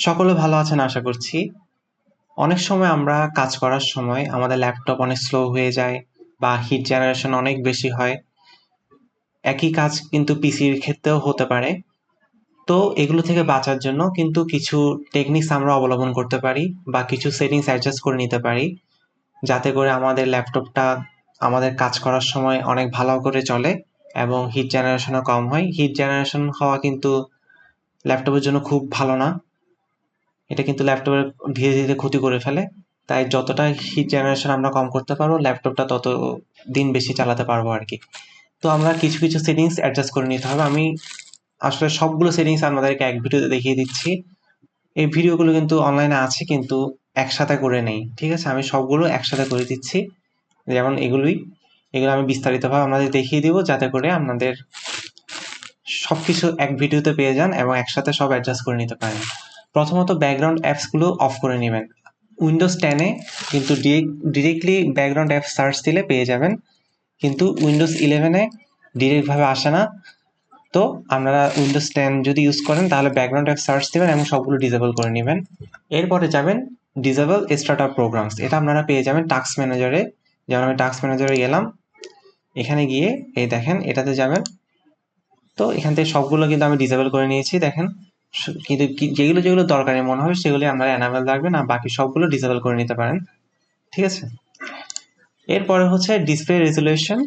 সকলে ভালো আছেন আশা করছি। অনেক সময় আমরা কাজ করার সময় আমাদের ল্যাপটপ অনেক স্লো হয়ে যায় বা হিট জেনারেশন অনেক বেশি হয়। একই কাজ কিন্তু পিসির ক্ষেত্রেও হতে পারে। তো এগুলো থেকে বাঁচার জন্য কিন্তু কিছু টেকনিক্স আমরা অবলম্বন করতে পারি বা কিছু সেটিংস অ্যাডজাস্ট করে নিতে পারি। যাতে করে আমাদের ল্যাপটপটা আমাদের কাজ করার সময় অনেক ভালো করে চলে এবং হিট জেনারেশনও কম হয়। হিট জেনারেশন হওয়া কিন্তু ল্যাপটপের জন্য খুব ভালো না। এটা কিন্তু ল্যাপটপের ধীরে, ধীরে ক্ষতি করে ফেলে। তাই যতটা হিট জেনারেশন আমরা কম করতে পারব ল্যাপটপটা তত দিন বেশি চালাতে পারব আর কি তো আমরা কিছু, কিছু সেটিংস অ্যাডজাস্ট করে নিতে হবে। আমি আসলে সবগুলো সেটিংস আপনাদেরকে এক ভিডিওতে দেখিয়ে দিচ্ছি। এই ভিডিওগুলো কিন্তু অনলাইনে আছে কিন্তু একসাথে করে নেই। ঠিক আছে? আমি সবগুলো একসাথে করে দিচ্ছি। যেমন এগুলোই। এগুলো আমি বিস্তারিতভাবে আপনাদের দেখিয়ে দিব যাতে করে আপনাদের সব কিছু এক ভিডিওতে পেয়ে যান এবং একসাথে সব অ্যাডজাস্ট করে নিতে পারেন। প্রথমত ব্যাকগ্রাউন্ড অ্যাপসগুলো অফ করে নেবেন উইন্ডোজ 10 এ কিন্তু direct directly background app search দিলে পেয়ে যাবেন। কিন্তু উইন্ডোজ ইলেভেনে ডিরেক্টভাবে আসে না। তো আপনারা উইন্ডোজ 10 যদি ইউজ করেন, তাহলে ব্যাকগ্রাউন্ড অ্যাপ সার্চ দেবেন এবং সবগুলো ডিসেবল করে নেবেন এরপরে যাবেন ডিসেবল স্টার্টআপ প্রোগ্রামস। এটা আপনারা পেয়ে যাবেন টাস্ক ম্যানেজারে। যেমন আমি টাস্ক ম্যানেজারে গেলাম। এখানে গিয়ে এই দেখেন, এটাতে যাবেন। তো এখান থেকে সবগুলো কিন্তু আমি ডিসেবল করে নিয়েছি, দেখেন। কিন্তু যেগুলো, যেগুলো দরকারি মনে হবে সেগুলি আপনারা এনাবেল রাখবেন আর বাকি সবগুলো ডিসেবল করে নিতে পারেন। ঠিক আছে? এরপরে হচ্ছে ডিসপ্লে রেজোলিউশন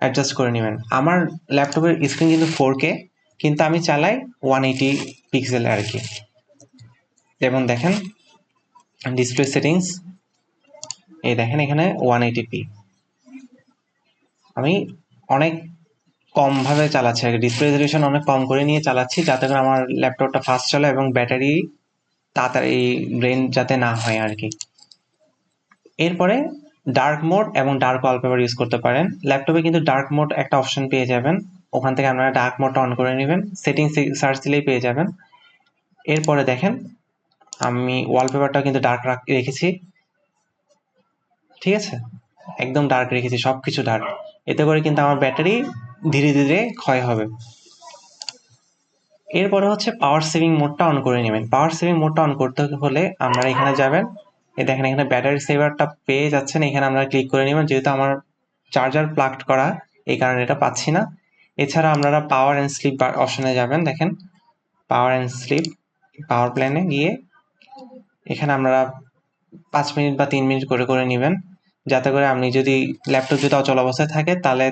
অ্যাডজাস্ট করে নেবেন আমার ল্যাপটপের স্ক্রিন কিন্তু ফোর কে কিন্তু আমি চালাই 180 পিক্সেল আর কি যেমন দেখেন ডিসপ্লে সেটিংস এই দেখেন এখানে 180p আমি অনেক কম ভাবে চালাচ্ছি আরকি। ডিসপ্লে রেজোলিউশন অনেক কম করে নিয়ে চালাচ্ছি, যাতে করে আমার ল্যাপটপটা ফাস্ট চলে এবং ব্যাটারি তাড়াতাড়ি ড্রেন যাতে না হয় আর কি এরপরে ডার্ক মোড এবং ডার্ক ওয়ালপেপার ইউজ করতে পারেন। ল্যাপটপে কিন্তু ডার্ক মোড একটা অপশন পেয়ে যাবেন। ওখান থেকে আপনারা ডার্ক মোডটা অন করে নেবেন সেটিং সার্চ দিলেই পেয়ে যাবেন। এরপরে দেখেন, আমি ওয়ালপেপারটা কিন্তু ডার্ক রেখেছি। ঠিক আছে? একদম ডার্ক রেখেছি, সবকিছু ডার্ক। এতে করে কিন্তু আমার ব্যাটারি ধীরে, ধীরে ক্ষয় হবে। এরপরে হচ্ছে পাওয়ার সেভিং মোডটা অন করে নিবেন। পাওয়ার সেভিং মোডটা অন করতে হলে আপনারা এখানে যাবেন। এই দেখেন এখানে ব্যাটারি সেভারটা পেয়ে যাচ্ছেন। এখানে আপনারা ক্লিক করে নিবেন। যেহেতু আমার চার্জার প্লাগড করা এই কারণে এটা পাচ্ছি না। এছাড়া আপনারা পাওয়ার এন্ড স্লিপ অপশনে যাবেন দেখেন। পাওয়ার এন্ড স্লিপ পাওয়ার প্ল্যানে গিয়ে এখানে আপনারা 5 মিনিট বা 3 মিনিট করে, করে নিবেন। যাতে করে আপনি যদি ল্যাপটপ যদি অচল অবস্থায় থাকে তাহলে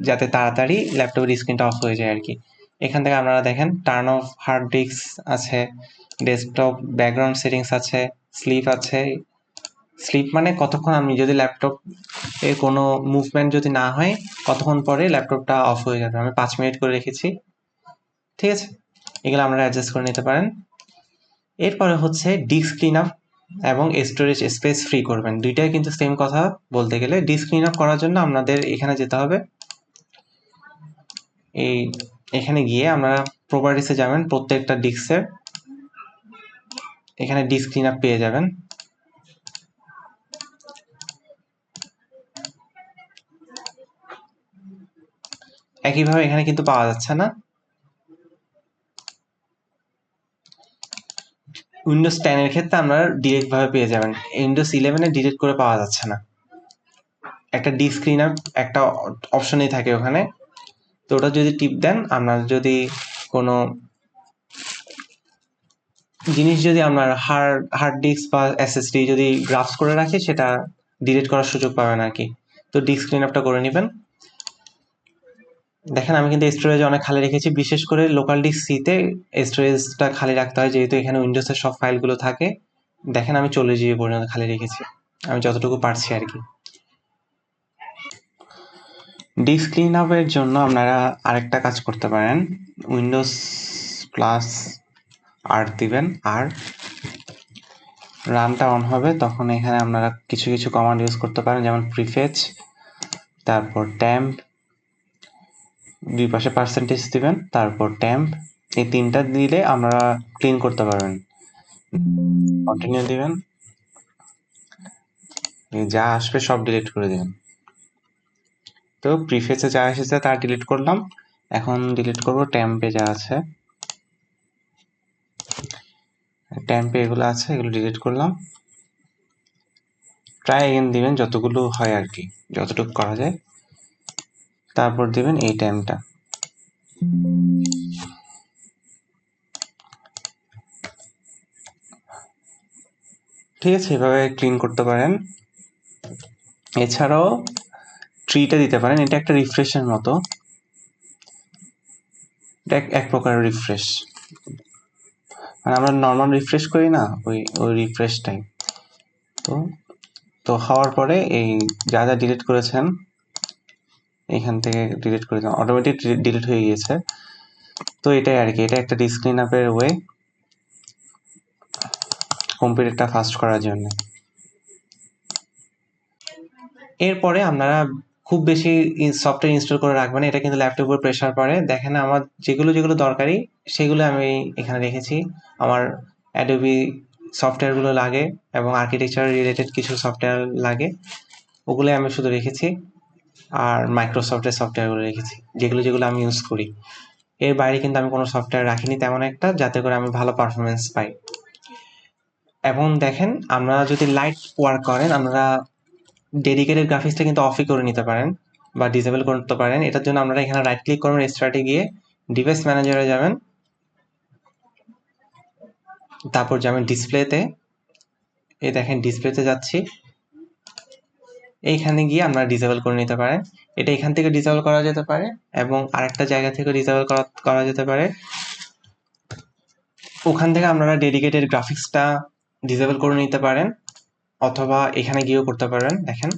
যাতে তাড়াতাড়ি ল্যাপটপের স্ক্রিনটা অফ হয়ে যায় আর কি এখান থেকে আপনারা দেখেন টার্ন অফ হার্ড ডিস্ক আছে, ডেস্কটপ ব্যাকগ্রাউন্ড সেটিংস আছে, স্লিপ আছে। স্লিপ মানে কতক্ষণ আপনি যদি ল্যাপটপ এ কোনো মুভমেন্ট যদি না হয় কতক্ষণ পরে ল্যাপটপটা অফ হয়ে যাবে। আমি পাঁচ মিনিট করে রেখেছি। ঠিক আছে? এগুলো আপনারা অ্যাডজাস্ট করে নিতে পারেন। এরপরে হচ্ছে ডিস্ক ক্লিন আপ এবং স্টোরেজ স্পেস ফ্রি করবেন। দুইটাই কিন্তু সেম কথা বলতে গেলে। ডিস্ক ক্লিন আপ করার জন্য আপনাদের এখানে যেতে হবে। এই এখানে গিয়ে আপনারা প্রপার্টিসে যাবেন, প্রত্যেকটা ডিস্কের। এখানে ডিস্ক ক্লিন আপ পেয়ে যাবেন। একইভাবে এখানে কিন্তু পাওয়া যাচ্ছে না। উইন্ডোজ 10 এর ক্ষেত্রে আপনারা ডিরেক্ট ভাবে পেয়ে যাবেন। উইন্ডোজ 11 এ ডিরেক্ট করে পাওয়া যাচ্ছে না। একটা ডিস্ক ক্লিন আপ একটা অপশনই থাকে ওখানে। তো ওটা যদি টিপ দেন, আপনার যদি কোনো জিনিস যদি আপনার হার্ড হার্ড ডিস্ক বা এসএসডি যদি গ্রাফস করে রাখে, সেটা ডিলিট করার সুযোগ পাবেন আর কি তো ডিস্ক ক্লিন আপটা করে নিবেন। দেখেন আমি কিন্তু স্টোরেজ অনেক খালি রেখেছি। বিশেষ করে লোকাল ডিস্ক সিতে স্টোরেজটা খালি রাখতে হয় যেহেতু এখানে উইন্ডোজের সব ফাইলগুলো থাকে। দেখেন আমি 40 জিবি পর্যন্ত খালি রেখেছি। আমি যতটুকু পারছি আরকি। ডিস্ক ক্লিন আপের জন্য আপনারা আরেকটা কাজ করতে পারেন। উইন্ডোজ প্লাস আর দিবেন আর রানটা অন হবে তখন এখানে আপনারা কিছু, কিছু কমান্ড ইউজ করতে পারেন যেমন প্রিফেচ তারপর ট্যাম্প দুই পাশে পার্সেন্টেজ দিবেন, তারপর ট্যাম্প এই তিনটা দিলে আমরা ক্লিন করতে পারবেন। কন্টিনিউ দিবেন। যা আসবে সব ডিলিট করে দিবেন। তো প্রিফেসে যা এসেছে তা ডিলিট করলাম। এখন ডিলিট করব ট্যাম্পে যা আছে। ট্যাম্পে এগুলো আছে, এগুলো ডিলিট করলাম ট্রাই এগেন দিবেন, যতগুলো হয় আর কি, যতটুকু করা যায় তারপর দিবেন এই টাইমটা ঠিক আছে, এভাবে ক্লিন করতে পারেন। এছাড়াও ট্রিটা দিতে পারেন, এটা একটা রিফ্রেশের মতো। এক প্রকার রিফ্রেশ মানে আমরা নর্মাল রিফ্রেশ করি না, ওই ওই রিফ্রেশটাই তো তো হওয়ার পরে এই যা যা ডিলিট করেছেন এখান থেকে ডিলিট করে দেন অটোমেটিক ডিলিট হয়ে গিয়েছে। তো এটাই আর কি, এটা একটা ডিসক্লিন আপের ওয়ে কম্পিউটারটা ফাস্ট করার জন্য। এরপরে আপনারা খুব বেশি সফটওয়্যার ইনস্টল করে রাখবেন এটা কিন্তু ল্যাপটপের প্রেশার পড়ে। দেখেন আমার যেগুলো যেগুলো দরকারি, সেগুলো আমি এখানে রেখেছি। আমার অ্যাডোবি সফটওয়্যারগুলো লাগে এবং আর্কিটেকচার রিলেটেড কিছু সফটওয়্যার লাগে ওগুলো আমি শুধু রেখেছি। আর মাইক্রোসফটের সফটওয়্যারগুলো রেখেছি, যেগুলো যেগুলো আমি ইউজ করি। এর বাইরে কিন্তু আমি কোনো সফটওয়্যার রাখিনি তেমন একটা, যাতে করে আমি ভালো পারফরমেন্স পাই। এবং দেখেন, আপনারা যদি লাইট ওয়ার্ক করেন, আপনারা ডেডিকেটেড গ্রাফিক্সটা কিন্তু অফই করে নিতে পারেন বা ডিসেবল করতে পারেন। এটার জন্য আপনারা এখানে রাইট ক্লিক করবেন স্টার্টে গিয়ে ডিভাইস ম্যানেজারে যাবেন। তারপর যাবেন ডিসপ্লেতে এই দেখেন ডিসপ্লেতে যাচ্ছি। এইখানে গিয়ে আপনারা ডিসেবল করে নিতে পারেন। এটা এখান থেকে ডিসেবল করা যেতে পারে এবং আরেকটা জায়গা থেকে ডিসেবল করা করা যেতে পারে। ওখান থেকে আপনারা ডেডিকেটেড গ্রাফিক্সটা ডিসেবল করে নিতে পারেন অথবা এখানে গিয়েও করতে পারবেন দেখেন।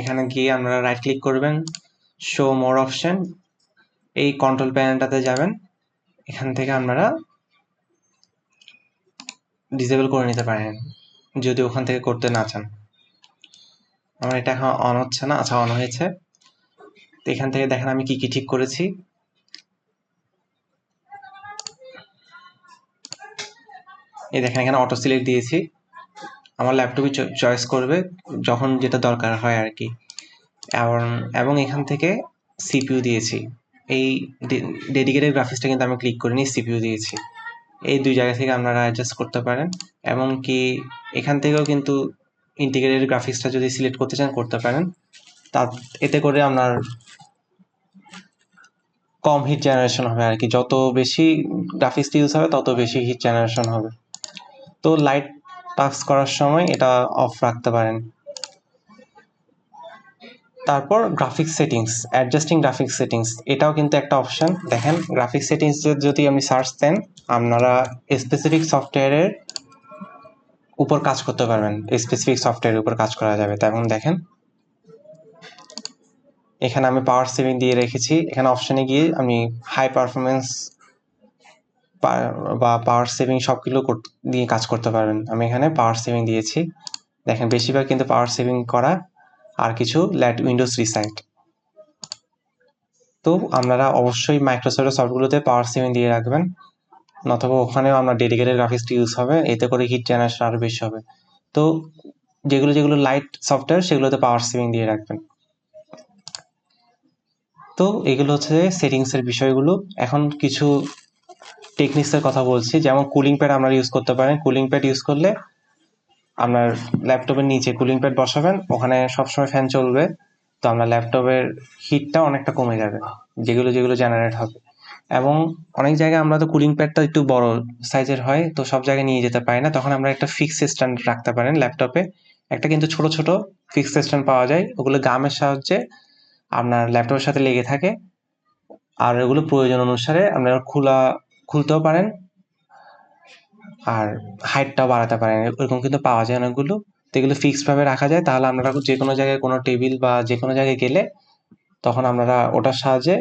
এখানে গিয়ে আপনারা রাইট ক্লিক করবেন শো মোর অপশন এই কন্ট্রোল প্যানেলটাতে যাবেন। এখান থেকে আপনারা ডিসেবল করে নিতে পারেন, যদি ওখান থেকে করতে না চান। আমার এটা এখন অন হচ্ছে না আচ্ছা অন হয়েছে। তো এখান থেকে দেখেন আমি কি কি ঠিক করেছি। এই দেখেন এখানে অটো সিলেক্ট দিয়েছি। আমার ল্যাপটপে চয়েস করবে যখন যেটা দরকার হয় আর কি। এবং এখান থেকে সিপিইউ দিয়েছি। এই ডেডিকেটেড গ্রাফিক্সটা কিন্তু আমি ক্লিক করে করিনি সিপিউ দিয়েছি। এই দুই জায়গা থেকে আপনারা অ্যাডজাস্ট করতে পারেন। এবং কি এখান থেকেও কিন্তু ইন্টিগ্রেটেড গ্রাফিক্সটা যদি সিলেক্ট করতে চান, করতে পারেন। তা, এতে করে আপনার কম হিট জেনারেশন হবে আর কি। যত বেশি গ্রাফিক্সটা ইউজ হবে, তত বেশি হিট জেনারেশন হবে। তো লাইট টাস্ক করার সময় এটা অফ রাখতে পারেন। তারপর graphics settings adjusting graphics settings এটাও কিন্তু একটা অপশন দেখেন গ্রাফিক্স সেটিংস যদি আপনি সার্চ দেন, আপনারা স্পেসিফিক সফটওয়্যারের উপর কাজ করতে পারবেন স্পেসিফিক সফটওয়্যারের উপর কাজ করা যাবে। তেমন দেখেন, এখানে আমি পাওয়ার সেভিং দিয়ে রেখেছি। এখানে অপশনে গিয়ে আমি হাই পারফরমেন্স বা পাওয়ার সেভিং সবগুলো দিয়ে কাজ করতে পারবেন। আমি এখানে পাওয়ার সেভিং দিয়েছি। দেখেন, বেশিরভাগ কিন্তু পাওয়ার সেভিং করা আর কিছু ল্যাট উইন্ডোজ রিসাইট তো আপনারা অবশ্যই মাইক্রোসফটের সফটগুলোতে পাওয়ার সেভিং দিয়ে রাখবেন। নতবা ওখানেও আমরা ডেডিকেটেড গ্রাফিক্সটি ইউজ হবে, এতে করে হিট জেনারেশন আরও বেশি হবে। তো যেগুলো যেগুলো লাইট সফটওয়্যার সেগুলোতে পাওয়ার সেভিং দিয়ে রাখবেন। তো এগুলো হচ্ছে সেটিংসের বিষয়গুলো। এখন কিছু টেকনিক্সের কথা বলছি, যেমন কুলিং প্যাড আমরা ইউজ করতে পারেন। কুলিং প্যাড ইউজ করলে আপনার ল্যাপটপের নিচে কুলিং প্যাড বসাবেন, ওখানে সবসময় ফ্যান চলবে, তো আপনার ল্যাপটপের হিটটা অনেকটা কমে যাবে, যেগুলো যেগুলো জেনারেট হবে। এবং অনেক জায়গায় আমরা তো কুলিং প্যাডটা একটু বড় সাইজের হয়, তো সব জায়গায় নিয়ে যেতে পারি না। তখন আমরা একটা ফিক্স স্ট্যান্ড রাখতে পারেন ল্যাপটপে একটা কিন্তু ছোট ছোট ফিক্স স্ট্যান্ড পাওয়া যায়, ওগুলো গামের সাহায্যে আপনার ল্যাপটপের সাথে লেগে থাকে। আর এগুলো প্রয়োজন অনুসারে আপনারা খোলা, খুলতেও পারেন। আর হাইটটাও বাড়াতে পারেন, এরকম কিন্তু পাওয়া যায় অনেকগুলো। তো এগুলো ফিক্সডভাবে রাখা যায়, তাহলে আপনারা যে কোনো জায়গায় কোনো টেবিল বা যে কোনো জায়গায় গেলে তখন আপনারা ওটার সাহায্যে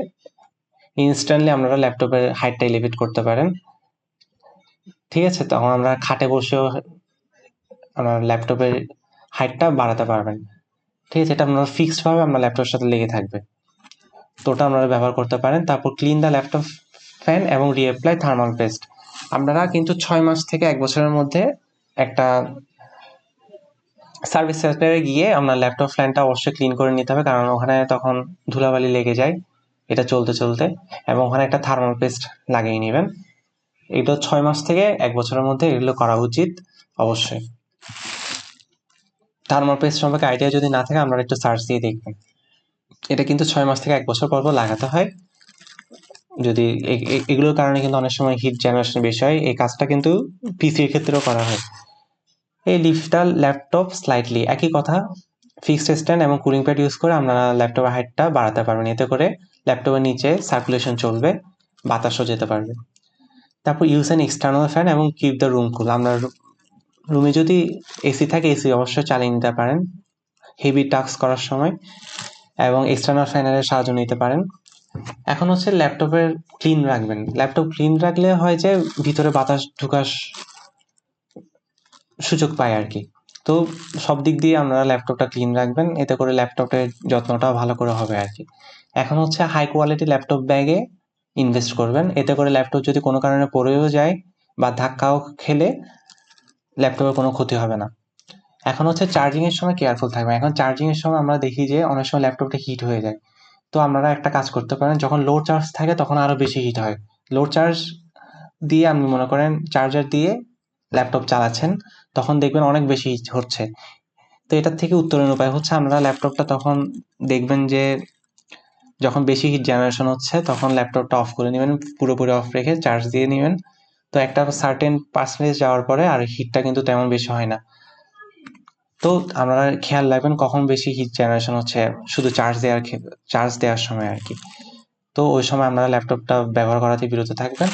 ইনস্ট্যান্টলি আপনারা ল্যাপটপের হাইটটা এলিভেট করতে পারেন। ঠিক আছে, তখন আমরা খাটে বসেও আপনার ল্যাপটপের হাইটটা বাড়াতে পারবেন। ঠিক আছে, এটা আপনারা ফিক্সডভাবে আপনার ল্যাপটপের সাথে লেগে থাকবে। তো ওটা আপনারা ব্যবহার করতে পারেন। তারপর ক্লিন দ্য ল্যাপটপ ফ্যান এবং রিঅ্যাপ্লাই থার্মাল পেস্ট আপনারা কিন্তু ছয় মাস থেকে এক বছরের মধ্যে একটা সার্ভিস সেন্টারে গিয়ে আপনার ল্যাপটপ ফ্যানটা অবশ্যই ক্লিন করে নিতে হবে, কারণ ওখানে তখন ধুলাবালি লেগে যায়। এটা চলতে চলতে এবং ওখানে একটা থার্মাল পেস্ট লাগিয়ে নেবেন। এটা ছয় মাস থেকে এক বছরের মধ্যে এগুলো করা উচিত, অবশ্যই। থার্মাল পেস্ট সম্পর্কে আইডিয়া যদি না থাকে, আপনারা একটু সার্চ দিয়ে দেখবেন। এটা কিন্তু ছয় মাস থেকে এক বছর পর পর লাগাতে হয়। যদি এগুলোর কারণে কিন্তু অনেক সময় হিট জেনারেশন বেশি হয়। এই কাজটা কিন্তু পিসির ক্ষেত্রেও করা হয়। এই লিফটাল ল্যাপটপ স্লাইটলি একই কথা। ফিক্সড স্ট্যান্ড এবং কুলিং প্যাড ইউজ করে আপনারা ল্যাপটপের হাইটটা বাড়াতে পারবেন। এতে করে ল্যাপটপের নিচে সার্কুলেশন চলবে, বাতাসও যেতে পারবে। তারপর ইউজ অ্যান এক্সটার্নাল ফ্যান এবং কিপ দ্য রুম কুল আপনার রুমে যদি এসি থাকে এসি অবশ্যই চালিয়ে নিতে পারেন। হেভি টাস্ক করার সময় এবং এক্সটার্নাল ফ্যানের সাহায্য নিতে পারেন। এখন হচ্ছে ল্যাপটপের ক্লিন রাখবেন। ল্যাপটপ ক্লিন রাখলে হয় যে ভিতরে বাতাস ঢুকার সুযোগ পায় আর কি। তো সব দিক দিয়ে আপনারা ল্যাপটপটা ক্লিন রাখবেন। এতে করে ল্যাপটপের যত্নটাও ভালো করে হবে আর কি। এখন হচ্ছে হাই কোয়ালিটি ল্যাপটপ ব্যাগে ইনভেস্ট করবেন। এতে করে ল্যাপটপ যদি কোনো কারণে পড়েও যায় বা ধাক্কাও খেলে ল্যাপটপের কোনো ক্ষতি হবে না। এখন হচ্ছে চার্জিংয়ের সময় কেয়ারফুল থাকবেন। এখন চার্জিংয়ের সময় আমরা দেখি যে অনেক সময় ল্যাপটপটা হিট হয়ে যায়। তো আপনারা একটা কাজ করতে পারেন, যখন লো চার্জ থাকে তখন আরও বেশি হিট হয়। লো চার্জ দিয়ে আপনি মনে করেন চার্জার দিয়ে ল্যাপটপ চালাচ্ছেন, তখন দেখবেন অনেক বেশি হিট হচ্ছে। তো এটার থেকে উত্তরণের উপায় হচ্ছে আপনারা ল্যাপটপটা তখন দেখবেন যে যখন বেশি হিট জেনারেশন হচ্ছে, তখন ল্যাপটপটা অফ করে নেবেন, পুরোপুরি অফ রেখে চার্জ দিয়ে নেবেন। তো একটা সার্টেন পার্সেন্টেজ যাওয়ার পরে আর হিটটা কিন্তু তেমন বেশি হয় না। তো আপনারা খেয়াল রাখবেন কখন বেশি হিট জেনারেশন হচ্ছে, শুধু চার্জ দেওয়ার চার্জ দেওয়ার সময় আর কি। তো ওই সময় আপনারা ল্যাপটপটা ব্যবহার করাতে বিরত থাকবেন।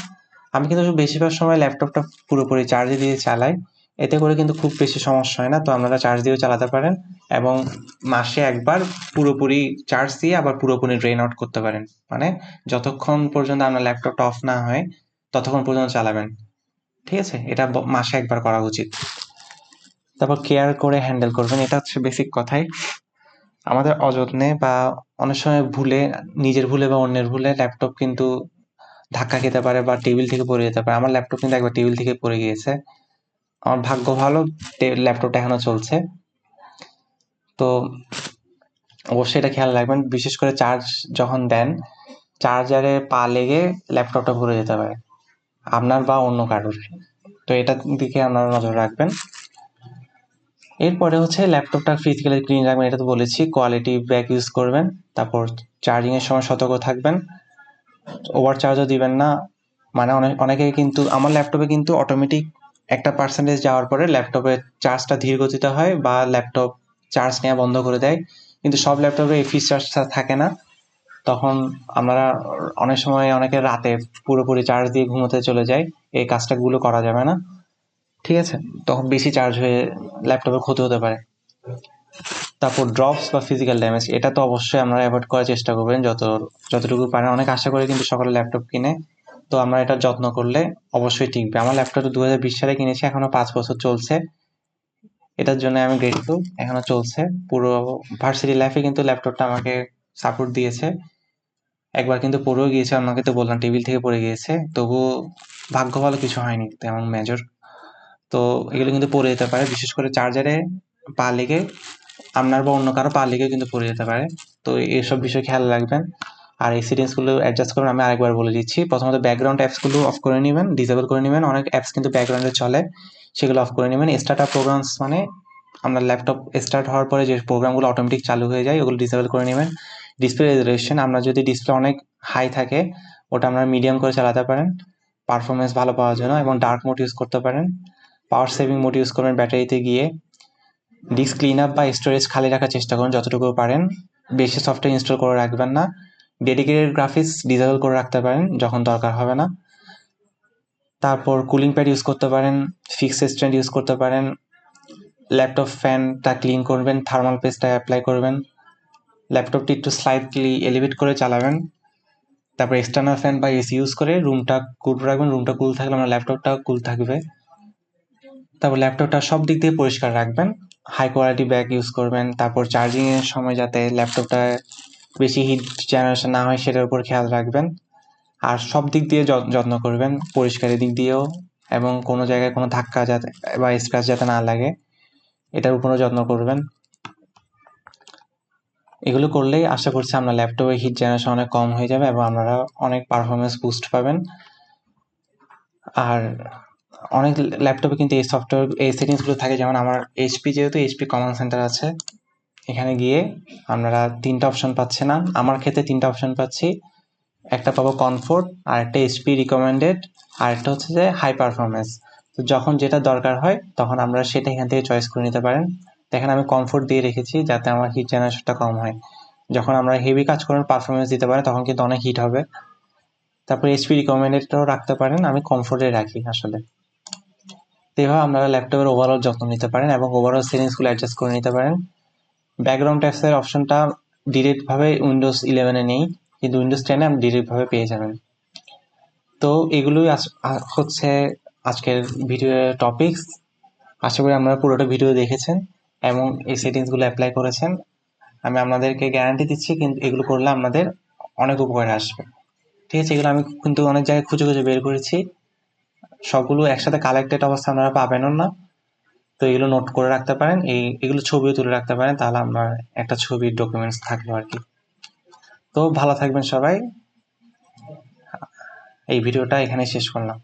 আমি কিন্তু বেশিরভাগ সময় ল্যাপটপটা পুরোপুরি চার্জে দিয়ে চালাই। এতে করে কিন্তু খুব বেশি সমস্যা হয় না। তো আপনারা চার্জ দিয়েও চালাতে পারেন এবং মাসে একবার পুরোপুরি চার্জ দিয়ে আবার পুরোপুরি ড্রেন আউট করতে পারেন। মানে যতক্ষণ পর্যন্ত আপনার ল্যাপটপটা অফ না হয়, ততক্ষণ পর্যন্ত চালাবেন। ঠিক আছে? এটা মাসে একবার করা উচিত। তারপর কেয়ার করে হ্যান্ডেল করবেন। এটা হচ্ছে বেসিক কথাই। আমাদের অযত্নে বা অনেক সময় ভুলে, নিজের ভুলে বা অন্যের ভুলে ল্যাপটপ কিন্তু ধাক্কা খেতে পারে বা টেবিল থেকে পড়ে যেতে পারে। আমার ল্যাপটপ কিন্তু একবার টেবিল থেকে পড়ে গিয়েছে। আমার ভাগ্য ভালো ল্যাপটপটা এখনও চলছে। তো অবশ্যই এটা খেয়াল রাখবেন, বিশেষ করে চার্জ যখন দেন চার্জারে পা লেগে ল্যাপটপটা ঘুরে যেতে পারে, আপনার বা অন্য কারোর। তো এটার দিকে আপনারা নজর রাখবেন। এরপরে হচ্ছে ল্যাপটপটা ফিজিক্যালি ক্লিন রাখবেন, এটা তো বলেছি কোয়ালিটি ব্যাগ ইউজ করবেন, তারপর চার্জিংয়ের সময় সতর্ক থাকবেন। ওভার চার্জও দিবেন না মানে অনেক অনেকে কিন্তু, আমার ল্যাপটপে কিন্তু অটোমেটিক একটা পার্সেন্টেজ যাওয়ার পরে ল্যাপটপের চার্জটা ধীর গতিতে হয় বা ল্যাপটপ চার্জ নেওয়া বন্ধ করে দেয়। কিন্তু সব ল্যাপটপে এই ফিচার্সটা থাকে না। তখন আমরা অনেক সময় অনেকে রাতে পুরোপুরি চার্জ দিয়ে ঘুমোতে চলে যায় এই কাজটাগুলো করা যাবে না। ঠিক আছে? তখন বেশি চার্জ হয়ে ল্যাপটপে ক্ষতি হতে পারে। তারপর ড্রপস বা ফিজিক্যাল ড্যামেজ এটা তো অবশ্যই আপনারা অ্যাভয়েড করার চেষ্টা করবেন। যত, যতটুকু পারেন। অনেক আশা করে কিন্তু সকালে ল্যাপটপ কিনে তো আমরা এটা যত্ন করলে অবশ্যই টিকবে। আমার ল্যাপটপটা দু হাজার বিশ সালে কিনেছি, এখনও পাঁচ বছর চলছে। এটার জন্য আমি গ্রেটফুল এখনও চলছে। পুরো ভার্সিটি লাইফে কিন্তু ল্যাপটপটা আমাকে সাপোর্ট দিয়েছে। একবার কিন্তু পড়েও গিয়েছে আমাকে তো বললাম টেবিল থেকে পড়ে গিয়েছে। তবু ভাগ্য ভালো কিছু হয়নি, তেমন মেজর তো এগুলো কিন্তু পড়ে যেতে পারে, বিশেষ করে চার্জারে পা লেগে, আপনার বা অন্য কারও পা লেগে কিন্তু পড়ে যেতে পারে। তো এইসব বিষয়ে খেয়াল রাখবেন। আর এই সিটিংসগুলো অ্যাডজাস্ট করুন, আমি আরেকবার বলে দিচ্ছি। প্রথমত ব্যাকগ্রাউন্ড অ্যাপসগুলো অফ করে নেবেন ডিসেবল করে নেবেন। অনেক অ্যাপস কিন্তু ব্যাকগ্রাউন্ডে চলে, সেগুলো অফ করে নেবেন। স্টার্ট আপ প্রোগ্রামস মানে আপনার ল্যাপটপ স্টার্ট হওয়ার পরে যে প্রোগ্রামগুলো অটোমেটিক চালু হয়ে যায়, ওগুলো ডিসেবল করে নেবেন। ডিসপ্লে রেজুলেশন আপনার যদি ডিসপ্লে অনেক হাই থাকে, ওটা আপনারা মিডিয়াম করে চালাতে পারেন। পারফরমেন্স ভালো পাওয়ার জন্য এবং ডার্ক মোড ইউজ করতে পারেন। পাওয়ার সেভিং মোড ইউজ করবেন ব্যাটারিতে গিয়ে। ডিস্ক ক্লিন আপ বা স্টোরেজ খালি রাখার চেষ্টা করুন, যতটুকু পারেন। বেশি সফটওয়্যার ইনস্টল করে রাখবেন না। ডেডিকেটেড গ্রাফিক্স ডিসেবল করে রাখতে পারেন যখন দরকার হবে না। তারপর কুলিং প্যাড ইউজ করতে পারেন ফিক্স স্ট্যান্ড ইউজ করতে পারেন ল্যাপটপ ফ্যানটা ক্লিন করবেন থার্মাল পেস্টটা অ্যাপ্লাই করবেন ল্যাপটপটি একটু স্লাইটলি এলিভেট করে চালাবেন, তারপর এক্সটার্নাল ফ্যান বা এসি ইউজ করে রুমটা কুল রাখবেন রুমটা কুল থাকলে আমার ল্যাপটপটা কুল থাকবে। তারপর ল্যাপটপটা সব দিক দিয়ে পরিষ্কার রাখবেন হাই কোয়ালিটি ব্যাগ ইউজ করবেন, তারপর চার্জিংয়ের সময় যাতে ল্যাপটপটা বেশি হিট জেনারেশন না হয় সেটার উপর খেয়াল রাখবেন। আর সব দিক দিয়ে যত্ন করবেন, পরিষ্কারের দিক দিয়েও এবং কোনো জায়গায় কোনো ধাক্কা যাতে বা স্ক্র্যাচ যাতে না লাগে, এটার উপরও যত্ন করবেন। এগুলো করলেই আশা করছি আপনার ল্যাপটপে হিট জেনারেশন অনেক কম হয়ে যাবে এবং আপনারা অনেক পারফরমেন্স বুস্ট পাবেন। আর অনেক ল্যাপটপে কিন্তু এই সফটওয়্যার এই সেটিংসগুলো থাকে, যেমন আমার এইচপি যেহেতু এইচপি কমান্ড সেন্টার আছে। এখানে গিয়ে আমরা তিনটা অপশন পাচ্ছে না। আমার ক্ষেত্রে তিনটা অপশন পাচ্ছি। একটা পাবো কমফোর্ট আর একটা এসপি রিকমেন্ডেড আর একটা হচ্ছে যে হাই পারফরমেন্স তো যখন যেটা দরকার হয়, তখন আমরা সেটা এখান থেকে চয়েস করে নিতে পারেন। দেখেন আমি কমফোর্ট দিয়ে রেখেছি যাতে আমার হিট জেনারেশনটা কম হয়। যখন আমরা হেভি কাজ করেন পারফরমেন্স দিতে পারি, তখন কিন্তু অনেক হিট হবে। তারপর এসপি রিকমেন্ডেডটাও রাখতে পারেন, আমি কমফোর্টে রাখি আসলে। তো এভাবে আপনারা ল্যাপটপের ওভারঅল যত্ন নিতে পারেন এবং ওভারঅল সেটিংসগুলো অ্যাডজাস্ট করে নিতে পারেন। ব্যাকগ্রাউন্ড ট্যাক্সের অপশনটা ডিরেক্টভাবে উইন্ডোজ ইলেভেনে নেই, কিন্তু উইন্ডোজ টেনে আপনি ডিরেক্টভাবে পেয়ে যাবেন। তো এগুলোই হচ্ছে আজকের ভিডিও টপিকস আশা করি আপনারা পুরোটা ভিডিও দেখেছেন এবং এই সেটিংসগুলো অ্যাপ্লাই করেছেন। আমি আপনাদেরকে গ্যারান্টি দিচ্ছি কিন্তু এগুলো করলে আপনাদের অনেক উপকারে আসবে। ঠিক আছে, এগুলো আমি কিন্তু অনেক জায়গায় খুঁজে খুঁজে বের করেছি। সবগুলো একসাথে কালেক্টেড অবস্থা আপনারা পাবেনও না। তো এগুলো নোট করে রাখতে পারেন। এই, এগুলো ছবিও তুলে রাখতে পারেন। তাহলে আমার একটা ছবির ডকুমেন্টস থাকল আর কি। তো ভালো থাকবেন সবাই। এই ভিডিওটা এখানে শেষ করলাম।